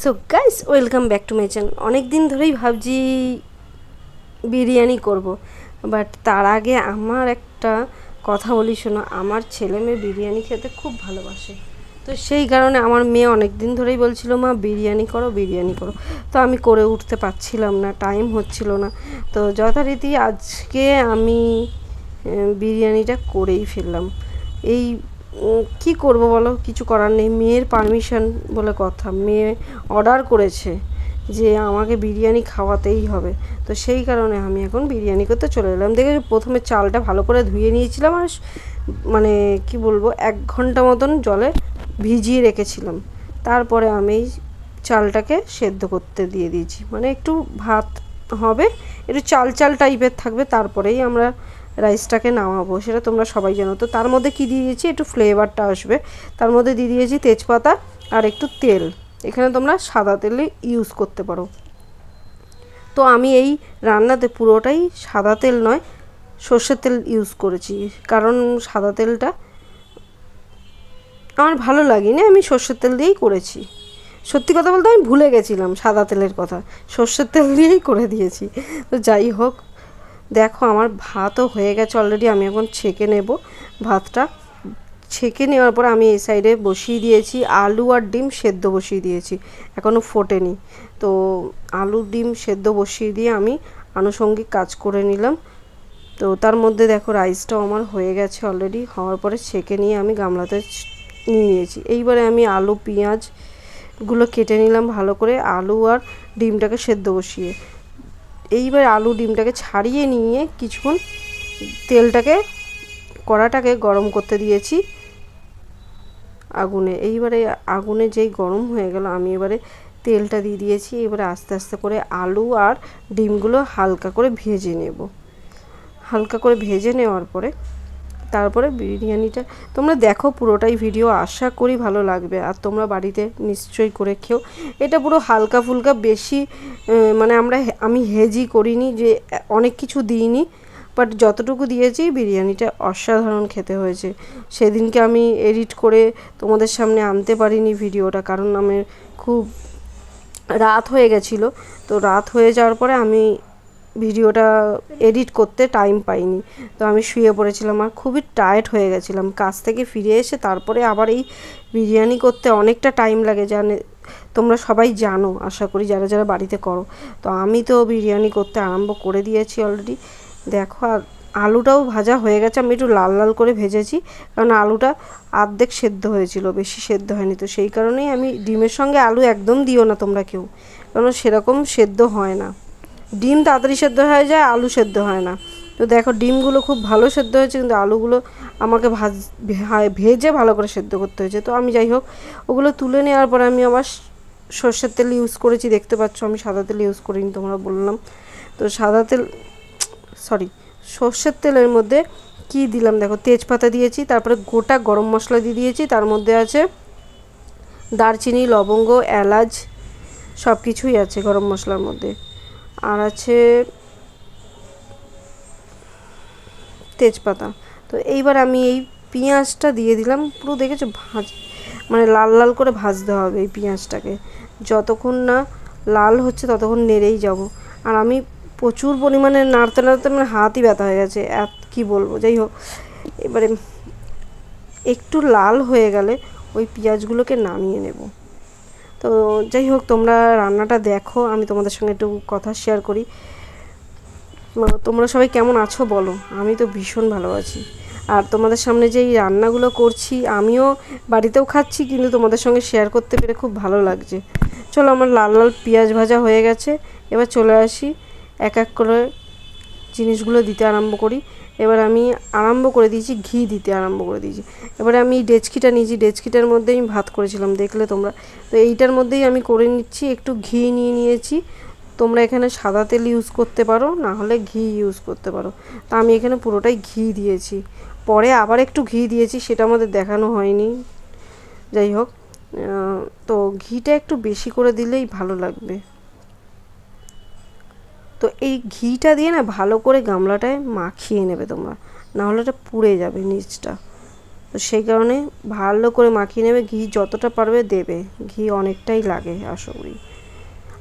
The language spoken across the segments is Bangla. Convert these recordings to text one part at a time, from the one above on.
So guys welcome back to my channel অনেক দিন ধরেই ভাবছি বিরিয়ানি করব বাট তার আগে আমার একটা কথা বলি, শোনো, আমার ছেলে মেয়ে বিরিয়ানি খেতে খুব ভালোবাসে। তো সেই কারণে আমার মেয়ে অনেক দিন ধরেই বলছিল, মা, বিরিয়ানি করো বিরিয়ানি করো। তো আমি করে উঠতে পারছিলাম না টাইম হচ্ছিল না। তো যথারীতি আজকে আমি বিরিয়ানিটা করেই ফেললাম। এই কি করব বলো? কিছু করার নেই। মেয়ের পারমিশন বলে কথা। মেয়ে অর্ডার করেছে যে আমাকে বিরিয়ানি খাওয়াতেই হবে। তো সেই কারণে আমি এখন বিরিয়ানি করতে চলে এলাম। দেখে প্রথমে চালটা ভালো করে ধুয়ে নিয়েছিলাম আর মানে কি বলব, এক ঘণ্টা মতন জলে ভিজিয়ে রেখেছিলাম। তারপরে আমি চালটাকে সেদ্ধ করতে দিয়ে দিয়েছি। মানে একটু ভাত হবে, একটু চাল চাল টাইপের থাকবে। তারপরেই আমরা রাইসটাকে নামাবো, সেটা তোমরা সবাই জানো। তো তার মধ্যে কি দিয়ে দিয়েছি? একটু ফ্লেভারটা আসবে। তার মধ্যে দিয়ে দিয়েছি তেজপাতা আর একটু তেল। এখানে তোমরা সাদা তেলে ইউজ করতে পারো। তো আমি এই রান্নাতে পুরোটাই সাদা তেল নয়, সর্ষের তেল ইউজ করেছি। কারণ সাদা তেলটা আমার ভালো লাগেনি, আমি সর্ষের তেল দিয়েই করেছি। সত্যি কথা বলতে আমি ভুলে গেছিলাম সাদা তেলের কথা। সর্ষের তেল দিয়েই করে দিয়েছি। তো যাই হোক দেখো, আমার ভাতও হয়ে গেছে অলরেডি আমি এখন ছেঁকে নেব ভাতটা। ছেঁকে নেওয়ার পর আমি এই সাইডে বসিয়ে দিয়েছি, আলু আর ডিম সেদ্ধ বসিয়ে দিয়েছি এখনও ফোটেনি। তো আলু, ডিম সেদ্ধ বসিয়ে দিয়ে আমি আনুষঙ্গিক কাজ করে নিলাম। তো তার মধ্যে দেখো রাইসটাও আমার হয়ে গেছে অলরেডি হওয়ার পরে ছেঁকে নিয়ে আমি গামলাতে নিয়ে নিয়েছি। এইবারে আমি আলু পেঁয়াজগুলো কেটে নিলাম ভালো করে, আলু আর ডিমটাকে সেদ্ধ বসিয়ে। এইবার আলু ডিমটাকে ছাড়িয়ে নিয়ে কিছুক্ষণ তেলটাকে, কড়াটাকে গরম করতে দিয়েছি। আগুনে, এইবারে আগুনে যেই গরম হয়ে গেল, আমি এবারে তেলটা দিয়ে দিয়েছি। এবারে আস্তে আস্তে করে আলু আর ডিমগুলো হালকা করে ভেজে নেব। হালকা করে ভেজে নেওয়ার পরে তারপরে বিরিয়ানিটা। তোমরা দেখো পুরোটাই ভিডিও আশা করি ভালো লাগবে। আর তোমরা বাড়িতে নিশ্চয়ই করে খেও। এটা পুরো হালকা ফুলকা, বেশি মানে আমরা আমি হেজি করিনি যে, অনেক কিছু দিইনি। বাট যতটুকু দিয়েছি, বিরিয়ানিটা অসাধারণ খেতে হয়েছে। সেদিনকে আমি এডিট করে তোমাদের সামনে আনতে পারিনি ভিডিওটা কারণ আমার খুব রাত হয়ে গেছিল। তো রাত হয়ে যাওয়ার পরে আমি ভিডিওটা এডিট করতে টাইম পাইনি। তো আমি শুয়ে পড়েছিলাম আর খুবই টায়ার্ড হয়ে গেছিলাম। কাজ থেকে ফিরে এসে তারপরে আবার এই বিরিয়ানি করতে অনেকটা টাইম লাগে জানে, তোমরা সবাই জানো, আশা করি যারা যারা বাড়িতে করো। তো আমি তো বিরিয়ানি করতে আরম্ভ করে দিয়েছি অলরেডি দেখো আর আলুটাও ভাজা হয়ে গেছে, আমি একটু লাল লাল করে ভেজেছি। কারণ আলুটা আর্ধেক সেদ্ধ হয়েছিল, বেশি সেদ্ধ হয়নি। তো সেই কারণেই আমি ডিমের সঙ্গে আলু একদম দিও না তোমরা কেউ। কারণ সেরকম সেদ্ধ হয় না। ডিম তাড়াতাড়ি সেদ্ধ হয়ে যায়, আলু সেদ্ধ হয় না। তো দেখো, ডিমগুলো খুব ভালো সেদ্ধ হয়েছে, কিন্তু আলুগুলো আমাকে ভাজ ভেজে ভালো করে সেদ্ধ করতে হয়েছে। তো আমি যাই হোক, ওগুলো তুলে নেওয়ার পরে আমি আবার সর্ষের তেল ইউজ করেছি, দেখতে পাচ্ছ আমি সাদা তেল ইউজ করিনি, তোমরা বললাম। তো সাদা তেল সরি সর্ষের তেলের মধ্যে কি দিলাম? দেখো, তেজপাতা দিয়েছি, তারপরে গোটা গরম মশলা দিয়ে দিয়েছি, তার মধ্যে আছে দারচিনি, লবঙ্গ, এলাচ সব কিছুই আছে গরম মশলার মধ্যে। আর আছে তেজপাতা। তো এইবার আমি এই পেঁয়াজটা দিয়ে দিলাম, পুরো দেখেছ ভাজ মানে লাল লাল করে ভাজতে হবে এই পেঁয়াজটাকে। যতক্ষণ না লাল হচ্ছে ততক্ষণ নেড়েই যাব। আর আমি প্রচুর পরিমাণে নাড়তে নাড়তে মানে হাতই ব্যথা হয়ে গেছে, এত কী বলব? যাই হোক, এবারে একটু লাল হয়ে গেলে ওই পেঁয়াজগুলোকে নামিয়ে নেব। তো যাই হোক, তোমরা রান্নাটা দেখো, আমি তোমাদের সঙ্গে একটু কথা শেয়ার করি। তোমরা সবাই কেমন আছো বলো? আমি তো ভীষণ ভালো আছি। আর তোমাদের সামনে যে এই রান্নাগুলো করছি, আমিও বাড়িতেও খাচ্ছি, কিন্তু তোমাদের সঙ্গে শেয়ার করতে পেরে খুব ভালো লাগছে। চলো, আমার লাল লাল পেঁয়াজ ভাজা হয়ে গেছে। এবার চলে আসি, এক এক করে জিনিসগুলো দিতে আরম্ভ করি। এবার আমি আরম্ভ করে দিয়েছি ঘি দিতে আরম্ভ করে দিয়েছি। এবারে আমি ডেচকিটা নিয়েছি, ডেচকিটার মধ্যে আমি ভাত করেছিলাম, দেখলে তোমরা। তো এইটার মধ্যেই আমি করে নিচ্ছি, একটু ঘি নিয়ে নিয়েছি। তোমরা এখানে সাদা তেল ইউজ করতে পারো না হলে ঘি ইউজ করতে পারো। তা আমি এখানে পুরোটাই ঘি দিয়েছি। পরে আবার একটু ঘি দিয়েছি, সেটা আমাদের দেখানো হয়নি। যাই হোক তো ঘিটা একটু বেশি করে দিলেই ভালো লাগবে। তো এই ঘিটা দিয়ে না ভালো করে গামলাটায় মাখিয়ে নেবে তোমরা। না হলে এটা পুড়ে যাবে নিচটা। তো সেই কারণে ভালো করে মাখিয়ে নেবে, ঘি যতটা পারবে দেবে। ঘি অনেকটাই লাগে আশা করি।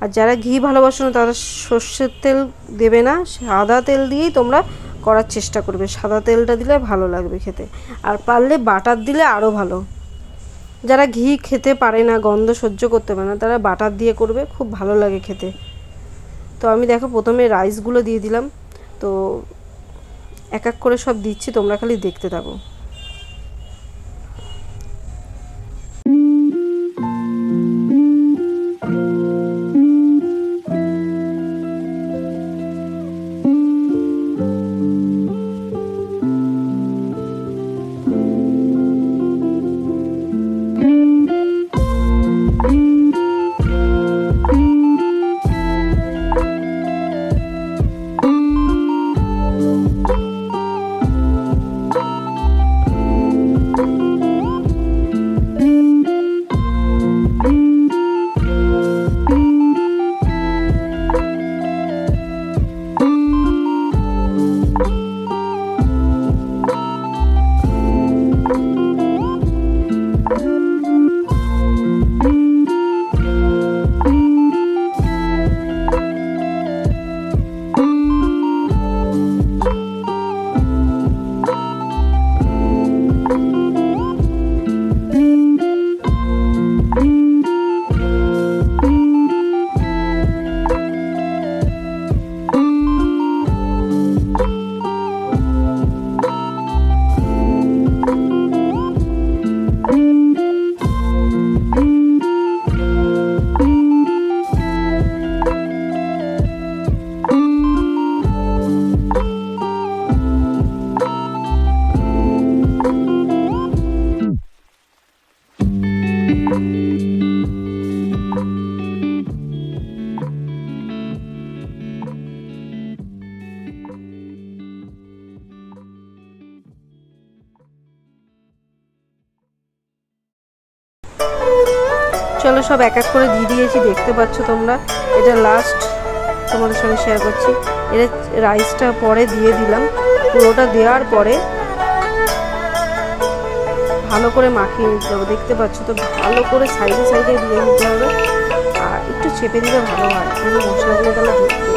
আর যারা ঘি ভালোবাসো না, তারা সর্ষের তেল দেবে না, সাদা তেল দিয়েই তোমরা করার চেষ্টা করবে। সাদা তেলটা দিলে ভালো লাগবে খেতে। আর পারলে বাটার দিলে আরও ভালো। যারা ঘি খেতে পারে না, গন্ধ সহ্য করতে পারে না, তারা বাটার দিয়ে করবে, খুব ভালো লাগে খেতে। তো আমি দেখো প্রথমে রাইসগুলো দিয়ে দিলাম। তো এক এক করে সব দিচ্ছি, তোমরা খালি দেখতে থাকো। চলো সব এক এক করে দিয়ে দিয়েছি, দেখতে পাচ্ছ তোমরা। এটা লাস্ট তোমাদের সঙ্গে শেয়ার করছি। এটা রাইসটা পরে দিয়ে দিলাম। পুরোটা দেওয়ার পরে ভালো করে মাখিয়ে নিতে হবে। দেখতে পাচ্ছ তো, ভালো করে সাইডে সাইডে দিয়ে নিতে হবে। আর একটু চেপে দিলে ভালো হয়। মশলাগুলো তাহলে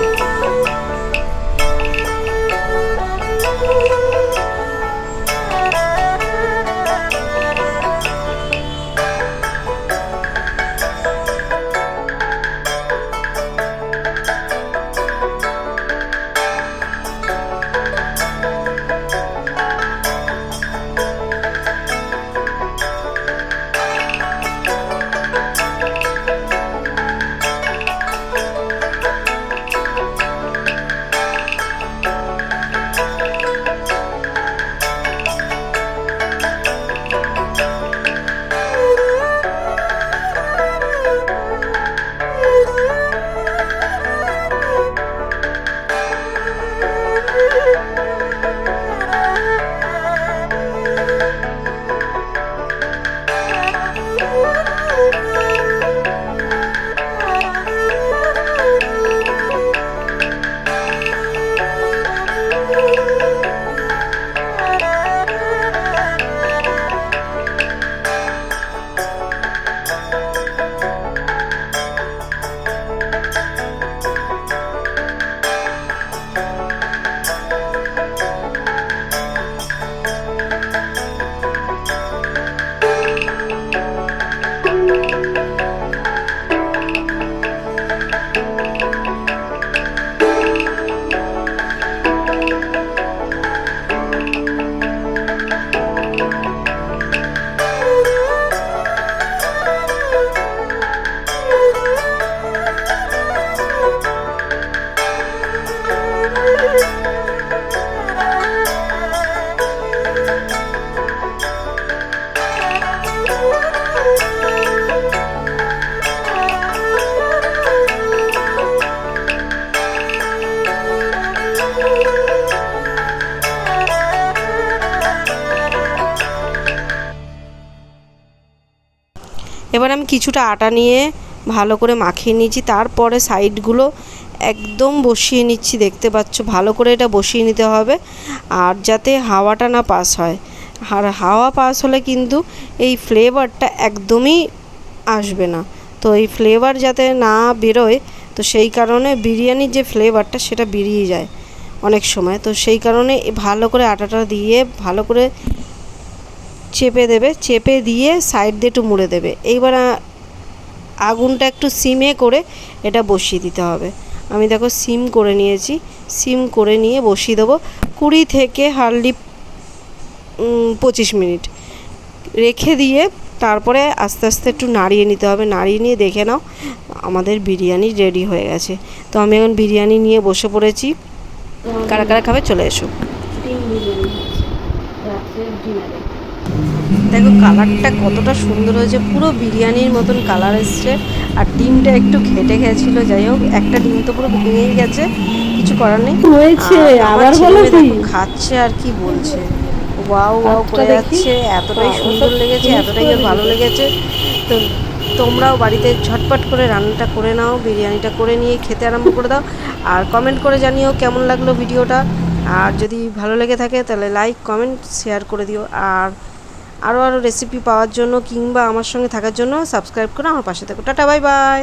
কিছুটা আটা নিয়ে ভালো করে মাখিয়ে নিয়েছি। তারপরে সাইডগুলো একদম বসিয়ে নিচ্ছি, দেখতে পাচ্ছ। ভালো করে এটা বসিয়ে নিতে হবে আর যাতে হাওয়াটা না পাস হয়। আর হাওয়া পাস হলে কিন্তু এই ফ্লেভারটা একদমই আসবে না। তো এই ফ্লেভার যাতে না বেরোয়, তো সেই কারণে বিরিয়ানির যে ফ্লেভারটা সেটা বেরিয়ে যায় অনেক সময়। তো সেই কারণে ভালো করে আটাটা দিয়ে ভালো করে চেপে দেবে, চেপে দিয়ে সাইড দিয়ে একটু মুড়ে দেবে। এইবার আগুনটা একটু সিমে করে এটা বসিয়ে দিতে হবে। আমি দেখো সিম করে নিয়েছি, সিম করে নিয়ে বসিয়ে দেবো কুড়ি থেকে হার্ডলি পঁচিশ মিনিট। রেখে দিয়ে তারপরে আস্তে আস্তে একটু নাড়িয়ে নিতে হবে। নাড়িয়ে নিয়ে দেখে নাও, আমাদের বিরিয়ানি রেডি হয়ে গেছে। তো আমি এখন বিরিয়ানি নিয়ে বসে পড়েছি। কারা কারা খাবে চলে এসো। দেখো কালারটা কতটা সুন্দর হয়েছে। পুরো বিরিয়ানির মতন কালার এসছে। আর ডিমটা একটু খেটে গেছিল যাই হোক একটা ডিম তো পুরো ভেঙেই গেছে। কিছু করার নেই। হয়েছে, আবার বলো? খাচ্ছে আর কি বলছে। ওয়াও ওয়াও করে যাচ্ছে এতটাই সুন্দর লেগেছে এতটাই ভালো লেগেছে। তো তোমরাও বাড়িতে ঝটপট করে রান্নাটা করে নাও বিরিয়ানিটা করে নিয়ে খেতে আরম্ভ করে দাও। আর কমেন্ট করে জানিও কেমন লাগল ভিডিওটা। আর যদি ভালো লেগে থাকে তাহলে লাইক কমেন্ট শেয়ার করে দিও। আর আরও আরও রেসিপি পাওয়ার জন্য কিংবা আমার সঙ্গে থাকার জন্য সাবস্ক্রাইব করে, আমার পাশে থাকো। Tata bye bye